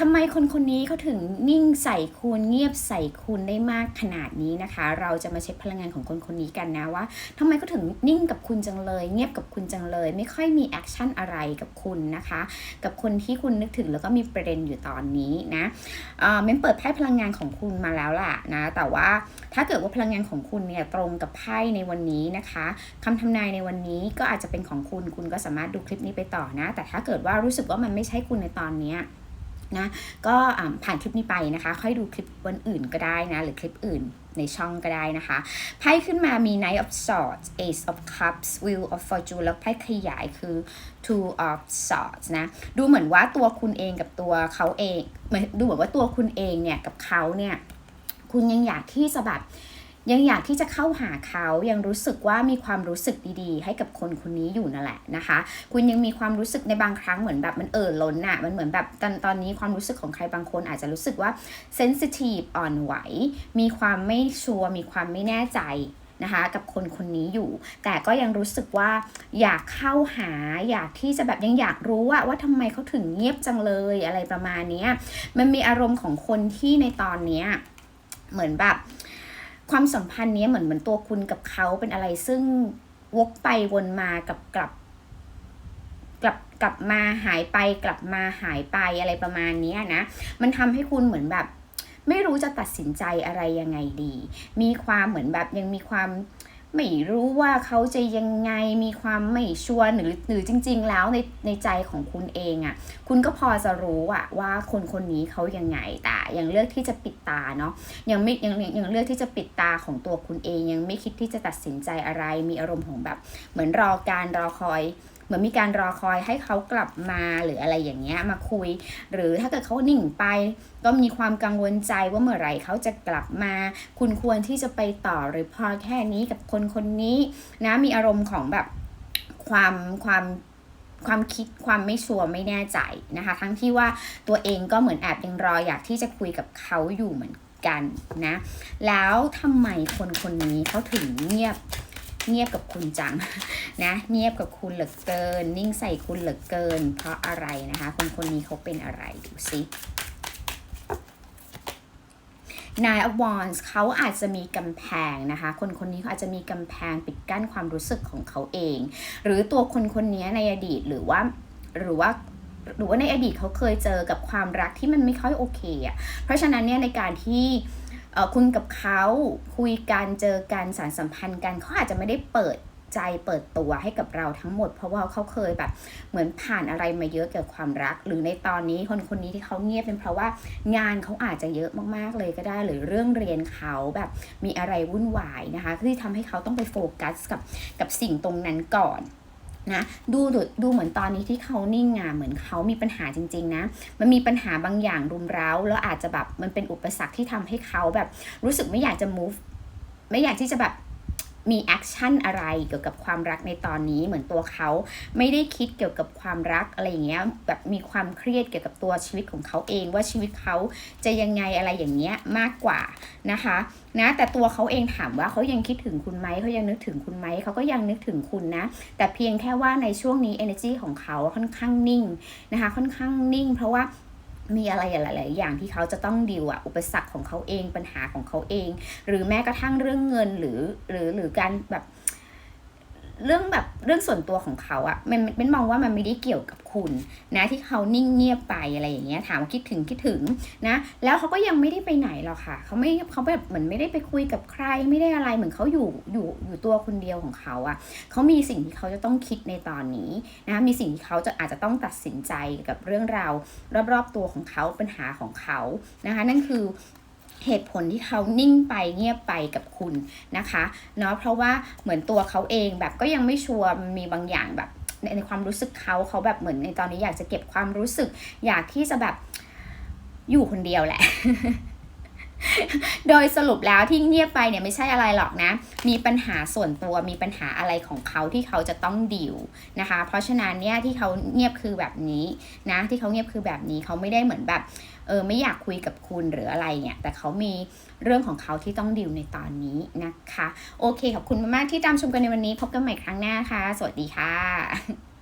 ทำไมคนคนนี้เขาถึงนิ่งใส่คุณเงียบใส่คุณได้มากขนาดนี้นะคะ เราจะมาเช็คพลังงานของคนคนนี้กันนะว่าทำไมเขาถึงนิ่งกับคุณจังเลย เงียบกับคุณจังเลย ไม่ค่อยมีแอคชั่นอะไรกับคุณนะคะ กับคนที่คุณนึกถึงแล้วก็มีประเด็นอยู่ตอนนี้นะเอ่อเมนเปิดไพ่พลังงานของคุณมาแล้วล่ะนะแต่ว่าถ้าเกิดว่าพลังงานของคุณเนี่ยตรงกับไพ่ในวันนี้นะคะคำทำนายในวันนี้ก็อาจจะเป็นของคุณคุณก็สามารถดูคลิปนี้ไปต่อนะ แต่ถ้าเกิดว่ารู้สึกว่ามันไม่ใช่คุณในตอนนี้ นะก็ผ่านคลิปนี้ไปนะคะ ค่อยดูคลิปวันอื่นก็ได้นะ หรือคลิปอื่นในช่องก็ได้นะคะไพ่ขึ้นมามี Knight of Swords Ace of Cups Wheel of Fortune แล้วไพ่ขยายคือ Two of Swords นะ ดูเหมือนว่าตัวคุณเองกับตัวเขาเองเหมือนดูเหมือนว่าตัวคุณเองเนี่ยกับเขาเนี่ย คุณยังอยากที่จะแบบ ยังอยากที่จะเข้าหาเขายังรู้สึกว่ามีความรู้สึกดีๆ ให้กับคนคนนี้อยู่นั่นแหละนะคะ คุณยังมีความรู้สึกในบางครั้งเหมือนแบบมันเอ่อล้นอะมันเหมือนแบบตอนตอนนี้ความรู้สึกของใครบางคนอาจจะรู้สึกว่าเซนซิทีฟอ่อนไหว มีความไม่ชัวร์มีความไม่แน่ใจนะคะกับคนคนนี้อยู่ แต่ก็ยังรู้สึกว่าอยากเข้าหาอยากที่จะแบบยังอยากรู้ว่าว่าทำไมเขาถึงเงียบจังเลยอะไรประมาณนี้มันมีอารมณ์ของคนที่ในตอนนี้เหมือนแบบ ความสัมพันธ์นี้เหมือนเหมือนตัวคุณกับเขาเป็นอะไรซึ่งวกไปวนมากับกลับ กลับกลับมาหายไป กลับมาหายไปอะไรประมาณนี้นะ มันทำให้คุณเหมือนแบบ ไม่รู้จะตัดสินใจอะไรยังไงดี มีความเหมือนแบบยังมีความ ไม่รู้ว่าเขาจะยังไงมีความไม่ชัวร์หรือหรือจริง ๆ แล้วในในใจของคุณเองอะ่ะ คุณก็พอจะรู้อะว่าคนคนนี้เขายังไงแต่ยังเลือกที่จะปิดตาเนาะยังไม่ยังยังยังเลือกที่จะปิดตาของตัวคุณเอง ยังไม่คิดที่จะตัดสินใจอะไร มีอารมณ์ของแบบ เหมือนรอการรอคอย เหมือนมีการรอคอยให้เขากลับมาหรืออะไรอย่างเงี้ยมาคุย หรือถ้าเกิดเขานิ่งไป ก็มีความกังวลใจว่าเมื่อไหร่เขาจะกลับมา คุณควรที่จะไปต่อหรือพอแค่นี้กับคนคนนี้นะมีอารมณ์ของแบบความความความคิดความไม่ชัวร์ไม่แน่ใจนะคะ ทั้งที่ว่าตัวเองก็เหมือนแอบยังรออยากที่จะคุยกับเขาอยู่เหมือนกันนะ แล้วทำไมคนคนนี้เขาถึงเงียบ เงียบกับคุณจังนะ เงียบกับคุณเหลือเกิน นิ่งใส่คุณเหลือเกิน เพราะอะไรนะคะ คนคนนี้เขาเป็นอะไรดูสิ Nine of Wands เขาอาจจะมีกำแพงนะคะ คนคนนี้เขาอาจจะมีกำแพงปิดกั้นความรู้สึกของเขาเอง หรือตัวคนคนนี้ในอดีตหรือว่าหรือว่าหรือว่าในอดีตเขาเคยเจอกับความรักที่มันไม่ค่อยโอเคอะเพราะฉะนั้นเนี่ยในการที่ คุณกับเขาคุยกันเจอกันสารสัมพันธ์กันเขาอาจจะไม่ได้เปิดใจเปิดตัวให้กับเราทั้งหมด เพราะว่าเขาเคยแบบเหมือนผ่านอะไรมาเยอะเกี่ยวกับความรัก หรือในตอนนี้คนคนนี้ที่เขาเงียบเป็นเพราะว่างานเขาอาจจะเยอะมากๆเลยก็ได้ หรือเรื่องเรียนเขาแบบมีอะไรวุ่นวายนะคะที่ทำให้เขาต้องไปโฟกัสกับกับสิ่งตรงนั้นก่อน นะดูดูเหมือนตอนนี้ที่เขานิ่งอะเหมือนเขามีปัญหาจริง ๆ นะ มันมีปัญหาบางอย่างรุมเร้า แล้วอาจจะแบบมันเป็นอุปสรรคที่ทำให้เขาแบบ รู้สึกไม่อยากจะ move ไม่อยากที่จะแบบ มีแอคชั่นอะไรเกี่ยวกับความรักในตอนนี้เหมือนตัวเขาไม่ได้คิดเกี่ยวกับความรักอะไรอย่างเงี้ยแบบมีความเครียดเกี่ยวกับตัวชีวิตของเขาเองว่าชีวิตเขาจะยังไงอะไรอย่างเงี้ยมากกว่านะคะนะแต่ตัวเขาเองถามว่าเขายังคิดถึงคุณไหมเขายังนึกถึงคุณไหมเขาก็ยังนึกถึงคุณนะ แต่เพียงแค่ว่าในช่วงนี้ energy ของเขาค่อนข้างนิ่งนะคะค่อนข้างนิ่ง เพราะว่า มีอะไรหลาย ๆ อย่างที่เขาจะต้องดิวอะอุปสรรคของเขาเองปัญหาของเขาเอง หรือแม้กระทั่งเรื่องเงินหรือหรือหรือการแบบ เรื่องแบบเรื่องส่วนตัวของเขาอะมันเป็นมองว่ามันไม่ได้เกี่ยวกับคุณนะที่เขานิ่งเงียบไปอะไรอย่างเงี้ยถามคิดถึงคิดถึงนะแล้วเขาก็ยังไม่ได้ไปไหนหรอกค่ะเขาไม่เขาแบบเหมือนไม่ได้ไปคุยกับใครไม่ได้อะไรเหมือนเขาอยู่อยู่อยู่ตัวคนเดียวของเขาอะเขามีสิ่งที่เขาจะต้องคิดในตอนนี้นะมีสิ่งที่เขาจะอาจจะต้องตัดสินใจกับเรื่องราวรอบๆตัวของเขาปัญหาของเขานะคะนั่นคือ เหตุผลที่เขานิ่งไปเงียบไปกับคุณนะคะเนาะเพราะว่าเหมือนตัวเขาเองแบบก็ยังไม่ชัวร์มีบางอย่างแบบในในความรู้สึกเขาเขาแบบเหมือนในตอนนี้อยากจะเก็บความรู้สึก อยากที่จะแบบอยู่คนเดียวแหละ โดยสรุปแล้วที่เงียบไปเนี่ยไม่ใช่อะไรหรอกนะ มีปัญหาส่วนตัวมีปัญหาอะไรของเขาที่เขาจะต้องดิวนะคะ เพราะฉะนั้นเนี่ยที่เขาเงียบคือแบบนี้นะที่เขาเงียบคือแบบนี้เขาไม่ได้เหมือนแบบเออไม่อยากคุยกับคุณหรืออะไรเนี่ยแต่เขามีเรื่องของเขาที่ต้องดิวในตอนนี้นะคะ โอเคขอบคุณมากๆที่ตามชมกันในวันนี้พบกันใหม่ครั้งหน้าค่ะ สวัสดีค่ะ